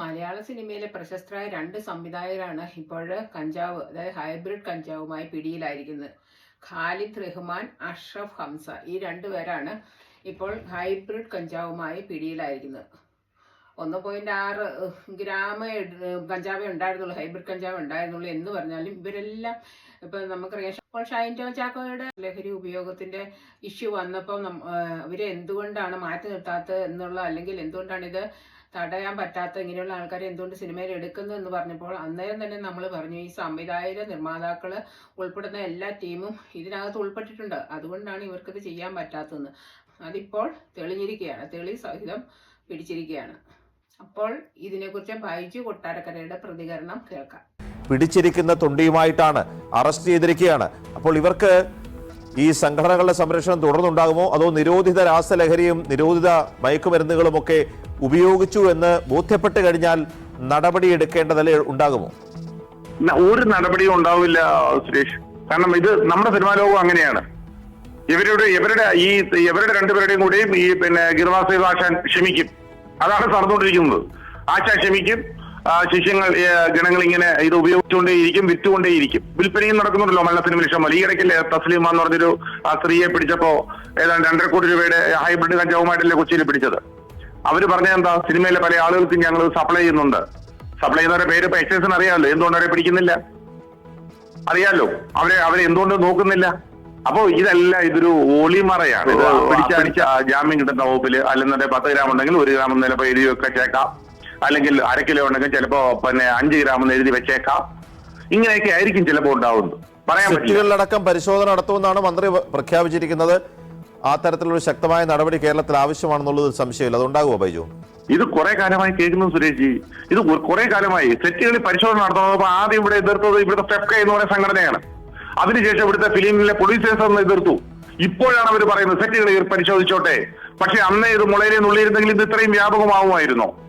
മലയാള സിനിമയിലെ പ്രശസ്തരായ രണ്ട് സംവിധായകരാണ് ഇപ്പോൾ കഞ്ചാവ് അതായത് ഹൈബ്രിഡ് കഞ്ചാവുമായി പിടിയിലായിരിക്കുന്നത്. ഖാലിദ് റഹ്മാൻ അഷ്റഫ് ഹംസ ഈ രണ്ടുപേരാണ് ഇപ്പോൾ ഹൈബ്രിഡ് കഞ്ചാവുമായി പിടിയിലായിരിക്കുന്നത്. ഒന്ന് പോയിന്റ് ആറ് ഗ്രാമ കഞ്ചാവേ ഉണ്ടായിരുന്നുള്ളൂ ഹൈബ്രിഡ് കഞ്ചാവ് ഉണ്ടായിരുന്നുള്ളൂ എന്ന് പറഞ്ഞാലും ഇവരെല്ലാം ഇപ്പം നമുക്കറിയാം ഇപ്പോൾ ഷൈൻ ചാക്കോയുടെ ലഹരി ഉപയോഗത്തിന്റെ ഇഷ്യൂ വന്നപ്പോൾ ഇവരെ എന്തുകൊണ്ടാണ് മാറ്റി നിർത്താത്തത് എന്നുള്ള അല്ലെങ്കിൽ എന്തുകൊണ്ടാണ് ഇത് തടയാൻ പറ്റാത്ത ഇങ്ങനെയുള്ള ആൾക്കാരെ എന്തുകൊണ്ട് സിനിമയിൽ എടുക്കുന്നു എന്ന് പറഞ്ഞപ്പോൾ അന്നേരം തന്നെ നമ്മൾ പറഞ്ഞു ഈ സംവിധായകർ നിർമ്മാതാക്കൾ ഉൾപ്പെടുന്ന എല്ലാ ടീമും ഇതിനകത്ത് ഉൾപ്പെട്ടിട്ടുണ്ട്. അതുകൊണ്ടാണ് ഇവർക്കത് ചെയ്യാൻ പറ്റാത്തതെന്ന്. അതിപ്പോൾ തെളിഞ്ഞിരിക്കുകയാണ്. തെളി സഹിതം പിടിച്ചിരിക്കുകയാണ്. അപ്പോൾ ഇതിനെക്കുറിച്ച് ബൈജു കൊട്ടാരക്കരയുടെ പ്രതികരണം കേൾക്കാം. പിടിച്ചിരിക്കുന്ന തൊണ്ടിയുമായിട്ടാണ് അറസ്റ്റ് ചെയ്തിരിക്കുകയാണ്. അപ്പോൾ ഇവർക്ക് ഈ സംഘടനകളുടെ സംരക്ഷണം തുടർന്നുണ്ടാകുമോ? അതോ നിരോധിത രാസലഹരിയും നിരോധിത മയക്കുമരുന്നുകളും ഒക്കെ ഉപയോഗിച്ചു എന്ന് ബോധ്യപ്പെട്ട് കഴിഞ്ഞാൽ നടപടി എടുക്കേണ്ടതല്ലേ ഉണ്ടാകുമോ ഒരു നടപടിയും ഉണ്ടാവില്ല സുരേഷ്. കാരണം ഇത് നമ്മുടെ സിനിമാ ലോകം അങ്ങനെയാണ്. ഇവരുടെ ഇവരുടെ ഈ ഇവരുടെ രണ്ടുപേരുടെയും കൂടെയും ഈ പിന്നെ ഗിർവാസേവ് ആശാൻ ക്ഷമിക്കും. അതാണ് നടന്നുകൊണ്ടിരിക്കുന്നത്. ആശാൻ ക്ഷമിക്കും. ശിഷ്യങ്ങൾ ജനങ്ങൾ ഗണങ്ങൾ ഇങ്ങനെ ഇത് ഉപയോഗിച്ചുകൊണ്ടേയിരിക്കും വിറ്റുകൊണ്ടേയിരിക്കും. വിൽപ്പനയും നടക്കുന്നുണ്ടല്ലോ മലയാള വിഷം ഈ ഇടയ്ക്കല്ലേ തസ്ലീമ എന്ന് പറഞ്ഞൊരു ആ സ്ത്രീയെ പിടിച്ചപ്പോ ഏതാണ്ട് രണ്ടര കോടി രൂപയുടെ ഹൈബ്രിഡ് കഞ്ചാവുമായിട്ടല്ലേ കൊച്ചിയിൽ പിടിച്ചത്. അവർ പറഞ്ഞ എന്താ സിനിമയിലെ പല ആളുകൾക്കും ഞങ്ങൾ സപ്ലൈ ചെയ്യുന്നുണ്ട്. സപ്ലൈ ചെയ്യുന്നവരുടെ പേര് ഇപ്പൊ എക്സൈസിന് അറിയാമല്ലോ എന്തുകൊണ്ട് അവരെ പിടിക്കുന്നില്ല? അറിയാലോ അവരെ അവരെ എന്തുകൊണ്ട് നോക്കുന്നില്ല? അപ്പോ ഇതല്ല ഇതൊരു ഒളിമറയാണ്. ഇത് പിടിച്ചടിച്ച ജാമ്യം കിട്ടുന്ന വകുപ്പിൽ അല്ലെന്നുണ്ടെങ്കിൽ പത്ത് ഗ്രാം ഉണ്ടെങ്കിൽ ഒരു ഗ്രാം എന്ന് ചിലപ്പോൾ എഴുതി വെച്ചേക്കാം അല്ലെങ്കിൽ അര കിലോ ഉണ്ടെങ്കിൽ ചിലപ്പോ പിന്നെ അഞ്ച് ഗ്രാം എന്ന് എഴുതി വെച്ചേക്കാം. ഇങ്ങനെയൊക്കെ ആയിരിക്കും ചിലപ്പോൾ ഉണ്ടാവുന്നത്. പറയാൻ പറ്റില്ല. സെറ്റുകളിലടക്കം പരിശോധന നടത്തുമെന്നാണ് മന്ത്രി പ്രഖ്യാപിച്ചിരിക്കുന്നത്. ആ തരത്തിലുള്ള ശക്തമായ നടപടി കേരളത്തിൽ ആവശ്യമാണെന്നുള്ളത് സംശയമില്ല. അതുണ്ടാകുമോ ബൈജു? ഇത് കുറെ കാലമായി കേൾക്കുന്നു സുരേഷ് ജി. ഇത് കുറെ കാലമായി. സെറ്റുകളിൽ പരിശോധന നടത്തുന്നത് ആദ്യം ഇവിടെ എതിർത്തത് ഇവിടുത്തെ ഫെഫ്ക എന്ന് പറയുന്ന സംഘടനയാണ്. അതിനുശേഷം ഇവിടുത്തെ ഫിലിമിലെ പ്രൊഡ്യൂസേഴ്സ് എന്ന് എതിർത്തു. ഇപ്പോഴാണ് അവർ പറയുന്നത് സെറ്റുകൾ പരിശോധിച്ചോട്ടെ. പക്ഷെ അന്നേ ഇത് മുളയിലെ നുള്ളിയിരുന്നെങ്കിൽ ഇത് ഇത്രയും വ്യാപകമാവുമായിരുന്നോ?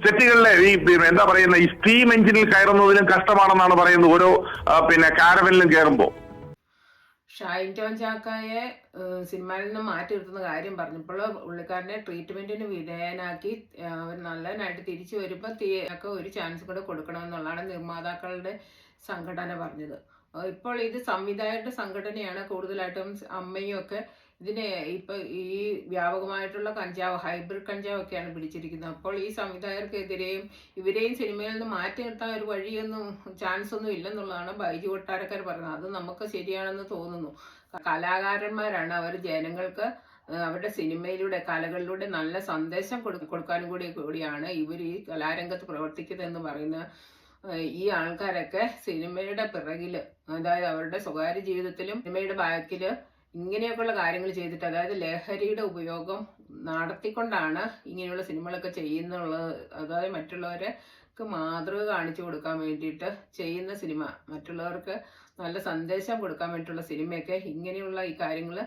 സെറ്റുകളിലെ ഈ എന്താ പറയുന്ന ഈ സ്റ്റീം എഞ്ചിനിൽ കയറുന്നതിലും കഷ്ടമാണെന്നാണ് പറയുന്നത് ഓരോ പിന്നെ കാരവനിലും കയറുമ്പോൾ ഷൈൻ ടോൺ ചാക്കായെ സിനിമയിൽ നിന്ന് മാറ്റി നിർത്തുന്ന കാര്യം പറഞ്ഞപ്പോൾ പുള്ളിക്കാരനെ ട്രീറ്റ്മെന്റിന് വിധേയനാക്കി അവർ നല്ലതിനായിട്ട് തിരിച്ചു വരുമ്പോൾ ഒക്കെ ഒരു ചാൻസ് കൂടെ കൊടുക്കണമെന്നുള്ളതാണ് നിർമ്മാതാക്കളുടെ സംഘടന പറഞ്ഞത്. ഇപ്പോൾ ഇത് സംവിധായകരുടെ സംഘടനയാണ് കൂടുതലായിട്ടും അമ്മയും ഒക്കെ ഇതിനെ ഇപ്പൊ ഈ വ്യാപകമായിട്ടുള്ള കഞ്ചാവ് ഹൈബ്രിഡ് കഞ്ചാവ് ഒക്കെയാണ് പിടിച്ചിരിക്കുന്നത്. അപ്പോൾ ഈ സംവിധായകർക്കെതിരെയും ഇവരെയും സിനിമയിൽ നിന്ന് മാറ്റി നിർത്താൻ ഒരു വഴിയൊന്നും ചാൻസ് ഒന്നും ഇല്ലെന്നുള്ളതാണ് ബൈജു കൊട്ടാരക്കാർ പറയുന്നത്. അത് നമുക്ക് ശരിയാണെന്ന് തോന്നുന്നു. കലാകാരന്മാരാണ് അവർ ജനങ്ങൾക്ക് അവരുടെ സിനിമയിലൂടെ കലകളിലൂടെ നല്ല സന്ദേശം കൊടു- കൊടുക്കാനും കൂടി കൂടിയാണ് ഇവർ ഈ കലാരംഗത്ത് പ്രവർത്തിക്കുന്നതെന്ന് പറയുന്ന ഈ ആൾക്കാരൊക്കെ സിനിമയുടെ പിറകിൽ അതായത് അവരുടെ സ്വകാര്യ ജീവിതത്തിലും സിനിമയുടെ ബാക്കിൽ ഇങ്ങനെയൊക്കെയുള്ള കാര്യങ്ങൾ ചെയ്തിട്ട് അതായത് ലഹരിയുടെ ഉപയോഗം നടത്തിക്കൊണ്ടാണ് ഇങ്ങനെയുള്ള സിനിമകളൊക്കെ ചെയ്യുന്നുള്ളത്. അതായത് മറ്റുള്ളവർക്ക് മാതൃക കാണിച്ചു കൊടുക്കാൻ വേണ്ടിയിട്ട് ചെയ്യുന്ന സിനിമ. മറ്റുള്ളവർക്ക് നല്ല സന്ദേശം കൊടുക്കാൻ വേണ്ടിയിട്ടുള്ള സിനിമയൊക്കെ ഇങ്ങനെയുള്ള ഈ കാര്യങ്ങൾ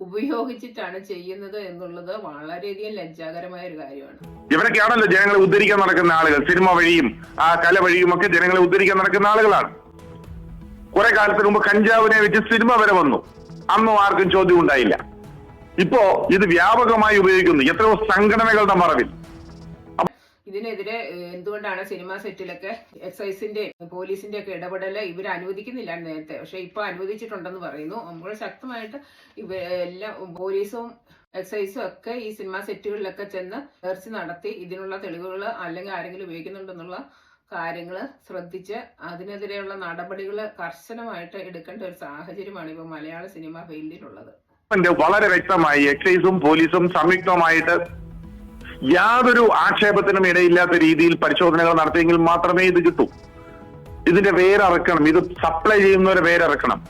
ഉപയോഗിച്ചിട്ടാണ് ചെയ്യുന്നത് എന്നുള്ളത് വളരെയധികം ലജ്ജാകരമായ ഒരു കാര്യമാണ്. ഇവരൊക്കെയാണല്ലോ ജനങ്ങളെ ഉദ്ധരിക്കാൻ നടക്കുന്ന ആളുകൾ. സിനിമ വഴിയും ആ കല വഴിയും ഒക്കെ ജനങ്ങളെ ഉദ്ധരിക്കാൻ നടക്കുന്ന ആളുകളാണ്. കുറെ കാലത്തിന് മുമ്പ് കഞ്ചാവിനെ വെച്ച് സിനിമ വരെ വന്നു. അന്നും ആർക്കും ചോദ്യം ഉണ്ടായില്ല. ഇപ്പോ ഇത് വ്യാപകമായി ഉപയോഗിക്കുന്നു. എത്രയോ സംഘടനകളുടെ മറവിൽ. ഇതിനെതിരെ എന്തുകൊണ്ടാണ് സിനിമാ സെറ്റിലൊക്കെ എക്സൈസിന്റെ പോലീസിന്റെ ഒക്കെ ഇടപെടൽ ഇവർ അനുവദിക്കുന്നില്ല നേരത്തെ. പക്ഷെ ഇപ്പൊ അനുവദിച്ചിട്ടുണ്ടെന്ന് പറയുന്നു. നമ്മൾ ശക്തമായിട്ട് ഇവ എല്ലാം പോലീസും എക്സൈസും ഒക്കെ ഈ സിനിമാ സെറ്റുകളിലൊക്കെ ചെന്ന് സെർച്ച് നടത്തി ഇതിനുള്ള തെളിവുകൾ അല്ലെങ്കിൽ ആരെങ്കിലും ഉപയോഗിക്കുന്നുണ്ടെന്നുള്ള കാര്യങ്ങൾ ശ്രദ്ധിച്ച് അതിനെതിരെയുള്ള നടപടികൾ കർശനമായിട്ട് എടുക്കേണ്ട ഒരു സാഹചര്യമാണ് ഇപ്പോൾ മലയാള സിനിമ ഫീൽഡിലുള്ളത്. വളരെ വ്യക്തമായി എക്സൈസും പോലീസും സംയുക്തമായിട്ട് യാതൊരു ആക്ഷേപത്തിനും ഇടയില്ലാത്ത രീതിയിൽ പരിശോധനകൾ നടത്തിയെങ്കിൽ മാത്രമേ ഇത് കിട്ടൂ. ഇതിന്റെ വേരറക്കണം. ഇത് സപ്ലൈ ചെയ്യുന്നവരെ വേരറക്കണം.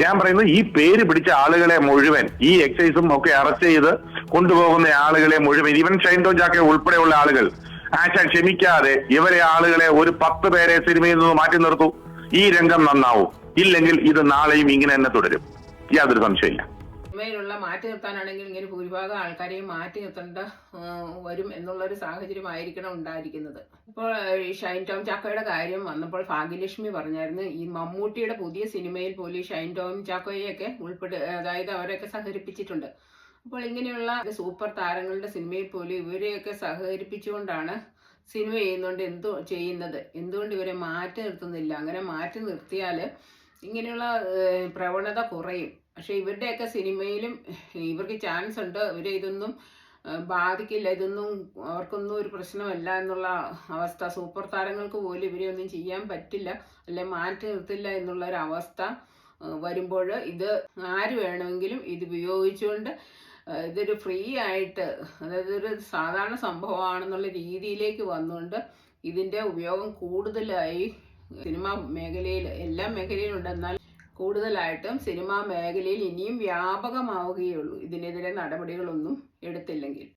ഞാൻ പറയുന്നത് ഈ പേര് പിടിച്ച ആളുകളെ മുഴുവൻ ഈ എക്സൈസും ഒക്കെ അറസ്റ്റ് ചെയ്ത് കൊണ്ടുപോകുന്ന ആളുകളെ മുഴുവൻ ഈവൻ ഷൈൻഡോ ജാക്കെ ഉൾപ്പെടെയുള്ള ആളുകൾ ആശ ക്ഷമിക്കാതെ ഇവരെ ആളുകളെ ഒരു പത്ത് പേരെ സിനിമയിൽ നിന്ന് മാറ്റി നിർത്തൂ. ഈ രംഗം നന്നാവും. ഇല്ലെങ്കിൽ ഇത് നാളെയും ഇങ്ങനെ തന്നെ തുടരും. യാതൊരു സംശയമില്ല സിനിമയിലുള്ള മാറ്റി നിർത്താനാണെങ്കിൽ ഇങ്ങനെ ഭൂരിഭാഗം ആൾക്കാരെയും മാറ്റി നിർത്തേണ്ട വരും എന്നുള്ളൊരു സാഹചര്യമായിരിക്കണം ഉണ്ടായിരിക്കുന്നത്. ഇപ്പോൾ ഷൈൻ ടോം ചാക്കോയുടെ കാര്യം വന്നപ്പോൾ ഭാഗ്യലക്ഷ്മി പറഞ്ഞായിരുന്നു ഈ മമ്മൂട്ടിയുടെ പുതിയ സിനിമയിൽ പോലും ഷൈൻ ടോം ചാക്കോയെയൊക്കെ ഉൾപ്പെടെ അതായത് അവരെയൊക്കെ സഹകരിപ്പിച്ചിട്ടുണ്ട് അപ്പോൾ ഇങ്ങനെയുള്ള സൂപ്പർ താരങ്ങളുടെ സിനിമയിൽ പോലും ഇവരെയൊക്കെ സഹകരിപ്പിച്ചുകൊണ്ടാണ് സിനിമ ചെയ്യുന്നുണ്ട് എന്തോ ചെയ്യുന്നത്. എന്തുകൊണ്ട് ഇവരെ മാറ്റി നിർത്തുന്നില്ല? അങ്ങനെ മാറ്റി നിർത്തിയാൽ ഇങ്ങനെയുള്ള പ്രവണത കുറയും. പക്ഷെ ഇവരുടെയൊക്കെ സിനിമയിലും ഇവർക്ക് ചാൻസ് ഉണ്ട്. ഇവരെ ഇതൊന്നും ബാധിക്കില്ല. ഇതൊന്നും അവർക്കൊന്നും ഒരു പ്രശ്നമല്ല എന്നുള്ള അവസ്ഥ. സൂപ്പർ താരങ്ങൾക്ക് പോലും ഇവരെ ഒന്നും ചെയ്യാൻ പറ്റില്ല അല്ലെ മാറ്റി നിർത്തില്ല എന്നുള്ള ഒരു അവസ്ഥ വരുമ്പോൾ ഇത് ആര് വേണമെങ്കിലും ഇത് ഉപയോഗിച്ചുകൊണ്ട് ഇതൊരു ഫ്രീ ആയിട്ട് അതായത് ഒരു സാധാരണ സംഭവമാണെന്നുള്ള രീതിയിലേക്ക് വന്നുകൊണ്ട് ഇതിന്റെ ഉപയോഗം കൂടുതലായി സിനിമാ മേഖലയിൽ എല്ലാ മേഖലയിലും ഉണ്ടെന്നാൽ കൂടുതലായിട്ടും സിനിമാ മേഖലയിൽ ഇനിയും വ്യാപകമാവുകയുള്ളൂ ഇതിനെതിരെ നടപടികളൊന്നും എടുത്തില്ലെങ്കിൽ.